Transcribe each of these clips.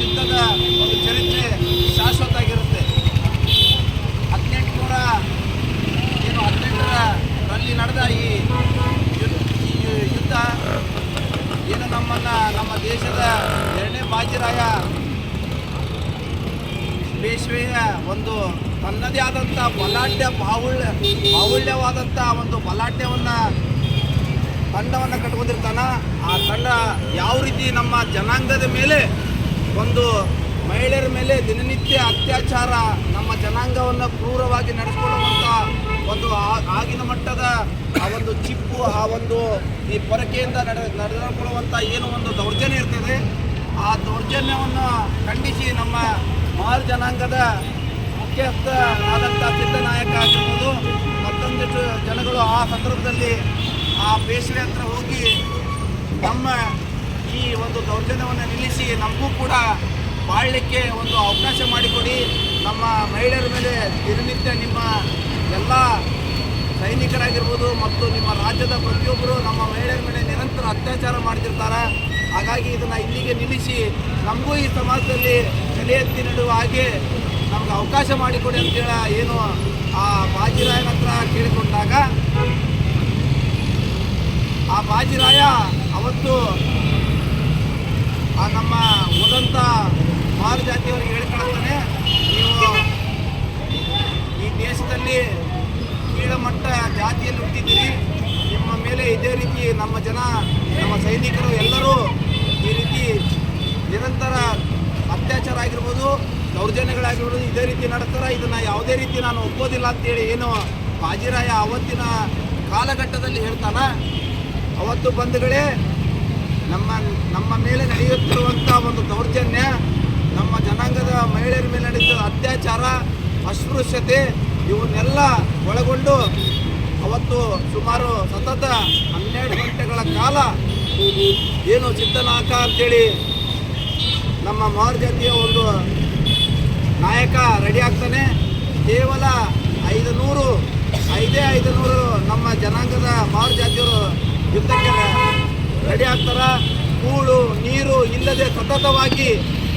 ಯುದ್ಧದ ಒಂದು ಚರಿತ್ರೆ ಶಾಶ್ವತ ಆಗಿರುತ್ತೆ ಹದಿನೆಂಟುನೂರ ಏನು ಹದಿನೆಂಟರಲ್ಲಿ ನಡೆದ ಈ ಯುದ್ಧ ಏನು ನಮ್ಮನ್ನು, ನಮ್ಮ ದೇಶದ ಎರಡನೇ ಬಾಜಿರಾಯ ಪೇಶ್ವೆಯ ಒಂದು ತನ್ನದೇ ಆದಂಥ ಬಲಾಢ್ಯ ಬಾಹುಳ್ಯ, ಬಾಹುಳ್ಯವಾದಂಥ ಒಂದು ಬಲಾಢ್ಯವನ್ನು ತಂಡವನ್ನು ಕಟ್ಕೊಂಡಿರ್ತಾನ. ಆ ತಂಡ ಯಾವ ರೀತಿ ನಮ್ಮ ಜನಾಂಗದ ಮೇಲೆ ಒಂದು ಮಹಿಳೆಯರ ಮೇಲೆ ದಿನನಿತ್ಯ ಅತ್ಯಾಚಾರ, ನಮ್ಮ ಜನಾಂಗವನ್ನು ಕ್ರೂರವಾಗಿ ನಡೆಸಿಕೊಳ್ಳುವಂಥ ಒಂದು ಆಗಿನ ಮಟ್ಟದ ಆ ಒಂದು ಚಿಪ್ಪು, ಆ ಒಂದು ಈ ಪೊರಕೆಯಿಂದ ನಡೆ ನಡೆದುಕೊಳ್ಳುವಂಥ ಏನು ಒಂದು ದೌರ್ಜನ್ಯ ಇರ್ತದೆ. ಆ ದೌರ್ಜನ್ಯವನ್ನು ಖಂಡಿಸಿ ನಮ್ಮ ಮಾರು ಜನಾಂಗದ ಮುಖ್ಯಸ್ಥರಾದಂಥ ಸಿದ್ದನಾಯಕ ಆಗಿರ್ಬೋದು, ಮತ್ತೊಂದಿಷ್ಟು ಜನಗಳು ಆ ಸಂದರ್ಭದಲ್ಲಿ ಆ ಪೇಶ್ವೆ ಹತ್ರ ಹೋಗಿ ನಮ್ಮ ಈ ಒಂದು ದೌರ್ಜನ್ಯವನ್ನು ನಿಲ್ಲಿಸಿ ನಮಗೂ ಕೂಡ ಬಾಳಲಿಕ್ಕೆ ಒಂದು ಅವಕಾಶ ಮಾಡಿಕೊಡಿ. ನಮ್ಮ ಮಹಿಳೆಯರ ಮೇಲೆ ದಿನನಿತ್ಯ ನಿಮ್ಮ ಎಲ್ಲ ಸೈನಿಕರಾಗಿರ್ಬೋದು ಮತ್ತು ನಿಮ್ಮ ರಾಜ್ಯದ ಪ್ರತಿಯೊಬ್ಬರು ನಮ್ಮ ಮಹಿಳೆಯರ ಮೇಲೆ ನಿರಂತರ ಅತ್ಯಾಚಾರ ಮಾಡ್ತಿರ್ತಾರೆ ಹಾಗಾಗಿ ಇದನ್ನು ಇಲ್ಲಿಗೆ ನಿಲ್ಲಿಸಿ ನಮಗೂ ಈ ಸಮಾಜದಲ್ಲಿ ತಲೆ ಎತ್ತಿ ನೀಡುವ ಹಾಗೆ ನಮ್ಗೆ ಅವಕಾಶ ಮಾಡಿಕೊಡಿ ಅಂತೇಳಿ ಏನು ಆ ಬಾಜಿರಾಯನ ಹತ್ರ ಕೇಳಿಕೊಂಡಾಗ, ಆ ಬಾಜಿರಾಯ ಅವತ್ತು ಆ ನಮ್ಮ ಓದಂತ ಮಾರು ಜಾತಿಯವರಿಗೆ ಹೇಳ್ಕೊಳ್ತಾನೆ. ನೀವು ಈ ದೇಶದಲ್ಲಿ ಕೀಳಮಟ್ಟ ಜಾತಿಯಲ್ಲಿ ಹುಟ್ಟಿದ್ದೀರಿ. ನಿಮ್ಮ ಮೇಲೆ ಇದೇ ರೀತಿ ನಮ್ಮ ಜನ, ನಮ್ಮ ಸೈನಿಕರು ಎಲ್ಲರೂ ಈ ರೀತಿ ನಿರಂತರ ಅತ್ಯಾಚಾರ ಆಗಿರ್ಬೋದು, ದೌರ್ಜನ್ಯಗಳಾಗಿರ್ಬೋದು, ಇದೇ ರೀತಿ ನಡೆಸ್ತಾರೆ? ಇದನ್ನು ಯಾವುದೇ ರೀತಿ ನಾನು ಒಪ್ಪೋದಿಲ್ಲ ಅಂತೇಳಿ ಏನು ಬಾಜಿರಾಯ ಅವತ್ತಿನ ಕಾಲಘಟ್ಟದಲ್ಲಿ ಹೇಳ್ತಾನೆ? ಅವತ್ತು ಬಂಧುಗಳೇ ನಮ್ಮ ನಮ್ಮ ಮೇಲೆ ನಡೆಯುತ್ತಿರುವಂಥ ಒಂದು ದೌರ್ಜನ್ಯ, ನಮ್ಮ ಜನಾಂಗದ ಮಹಿಳೆಯರ ಮೇಲೆ ನಡೆಯುತ್ತಿರುವ ಅತ್ಯಾಚಾರ, ಅಸ್ಪೃಶ್ಯತೆ, ಇವನ್ನೆಲ್ಲ ಒಳಗೊಂಡು ಅವತ್ತು ಸುಮಾರು ಸತತ ಹನ್ನೆರಡು ಗಂಟೆಗಳ ಕಾಲ ಏನು ಚಿತ್ತನಾಕ ಅಂತೇಳಿ ನಮ್ಮ ಜಾತಿಯ ಒಂದು ನಾಯಕ ರೆಡಿ ಆಗ್ತಾನೆ. ಕೇವಲ ಐದು ನೂರು ಐದೇ ಐದು ನೂರು ನಮ್ಮ ಜನಾಂಗದ ಜಾತಿಯವರು ಇಲ್ಲದೆ ಸತತವಾಗಿ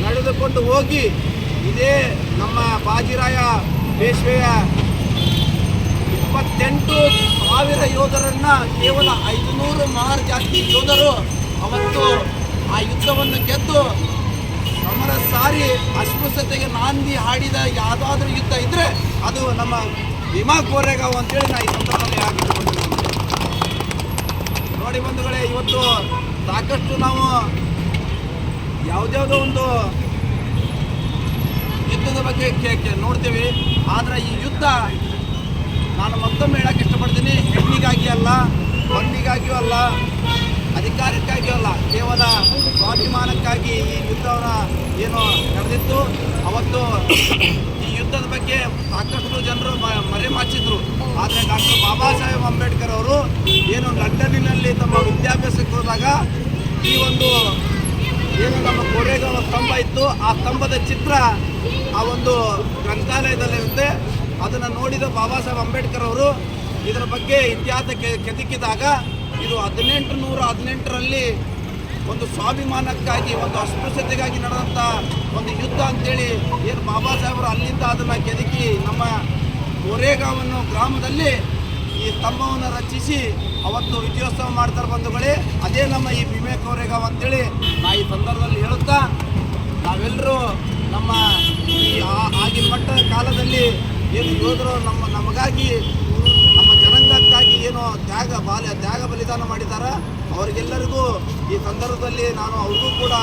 ನಡೆದುಕೊಂಡು ಹೋಗಿ ಇದೇ ನಮ್ಮ ಬಾಜಿರಾಯ ಪೇಶ್ವೆಯ ಇಪ್ಪತ್ತೆಂಟು ಸಾವಿರ ಯೋಧರನ್ನ ಕೇವಲ ಐದುನೂರು ಮಾರ್ ಜಾಸ್ತಿ ಯೋಧರು ಅವತ್ತು ಆ ಯುದ್ಧವನ್ನು ಗೆದ್ದು ಸಮರ ಸಾರಿ ಅಸ್ಪೃಶ್ಯತೆಗೆ ನಾಂದಿ ಹಾಡಿದ ಯಾವುದಾದ್ರೂ ಯುದ್ಧ ಇದ್ರೆ ಅದು ನಮ್ಮ ಭೀಮಾ ಅಂತ ಅಂತೇಳಿ ನಾ ಈ ಸಂದರ್ಭದಲ್ಲಿ ನೋಡಿ ಬಂಧುಗಳೇ, ಇವತ್ತು ಸಾಕಷ್ಟು ನಾವು ಯಾವುದ್ಯಾವುದೋ ಒಂದು ಯುದ್ಧದ ಬಗ್ಗೆ ನೋಡ್ತೀವಿ. ಆದರೆ ಈ ಯುದ್ಧ ನಾನು ಮತ್ತೊಮ್ಮೆ ಹೇಳಕ್ಕೆ ಇಷ್ಟಪಡ್ತೀನಿ. ಹೆಣ್ಣಿಗಾಗಿ ಅಲ್ಲ ಮಣ್ಣಿಗಾಗಿಯೂ ಅಲ್ಲ, ಅಧಿಕಾರಕ್ಕಾಗಿಯೂ ಅಲ್ಲ. ಕೇವಲ ಸ್ವಾಭಿಮಾನಕ್ಕಾಗಿ ಈ ಯುದ್ಧವನ್ನು ಏನು ನಡೆದಿತ್ತು. ಅವತ್ತು ಈ ಯುದ್ಧದ ಬಗ್ಗೆ ಸಾಕಷ್ಟು ಜನರು ಮರೆಮಾಚಿದ್ರು ಆದರೆ ಡಾಕ್ಟರ್ ಬಾಬಾ ಸಾಹೇಬ್ ಅಂಬೇಡ್ಕರ್ ಅವರು ಏನು ಲಂಡನ್ನಿನಲ್ಲಿ ತಮ್ಮ ವಿದ್ಯಾಭ್ಯಾಸಕ್ಕೆ ಹೋದಾಗ ಈ ಒಂದು ಏನು ನಮ್ಮ ಕೋರೆಗಾಂವ ಸ್ತಂಭ ಇತ್ತು. ಆ ಸ್ತಂಭದ ಚಿತ್ರ ಆ ಒಂದು ಗ್ರಂಥಾಲಯದಲ್ಲಿರುತ್ತೆ ಅದನ್ನು ನೋಡಿದ ಬಾಬಾ ಸಾಹೇಬ್ ಅಂಬೇಡ್ಕರ್ ಅವರು ಇದರ ಬಗ್ಗೆ ಇತಿಹಾಸ ಕೆದಕಿದಾಗ ಇದು ಹದಿನೆಂಟು ನೂರ ಹದಿನೆಂಟರಲ್ಲಿ ಒಂದು ಸ್ವಾಭಿಮಾನಕ್ಕಾಗಿ, ಒಂದು ಅಸ್ಪೃಶ್ಯತೆಗಾಗಿ ನಡೆದಂಥ ಒಂದು ಯುದ್ಧ ಅಂತೇಳಿ ಏನು ಬಾಬಾ ಸಾಹೇಬರು ಅಲ್ಲಿಂದ ಅದನ್ನು ಕೆದಕಿ ನಮ್ಮ ಕೋರೆಗಾಂವನ್ನು ಗ್ರಾಮದಲ್ಲಿ ಈ ಸ್ತಂಭವನ್ನು ರಚಿಸಿ ಅವತ್ತು ವಿಜಯೋತ್ಸವ ಮಾಡ್ತಾರೆ ಬಂಧುಗಳೇ, ಅದೇ ನಮ್ಮ ಈ ಭೀಮೆ ಕೋರೆಗಾಂವ್ ಅಂತೇಳಿ ನಾ ಈ ಸಂದರ್ಭದಲ್ಲಿ ಹೇಳುತ್ತಾ ನಾವೆಲ್ಲರೂ ನಮ್ಮ ಈ ಆಗಿನ ಮಟ್ಟದ ಕಾಲದಲ್ಲಿ ಏನು ಯೋಧರು ನಮ್ಮ ನಮಗಾಗಿ, ನಮ್ಮ ಜನಾಂಗಕ್ಕಾಗಿ ಏನು ತ್ಯಾಗ ಬಾಲ್ಯ, ತ್ಯಾಗ ಬಲಿದಾನ ಮಾಡಿದ್ದಾರೆ, ಅವರಿಗೆಲ್ಲರಿಗೂ ಈ ಸಂದರ್ಭದಲ್ಲಿ ನಾನು ಅವ್ರಿಗೂ ಕೂಡ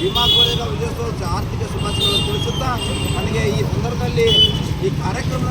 ವಿಮಾ ಕೋರೆಗಾಂವ್ ವಿಜಯೋತ್ಸವ ಆರ್ಥಿಕ ಶುಭಾಶಯಗಳನ್ನು ತಿಳಿಸುತ್ತಾ, ನನಗೆ ಈ ಸಂದರ್ಭದಲ್ಲಿ ಈ ಕಾರ್ಯಕ್ರಮದಲ್ಲಿ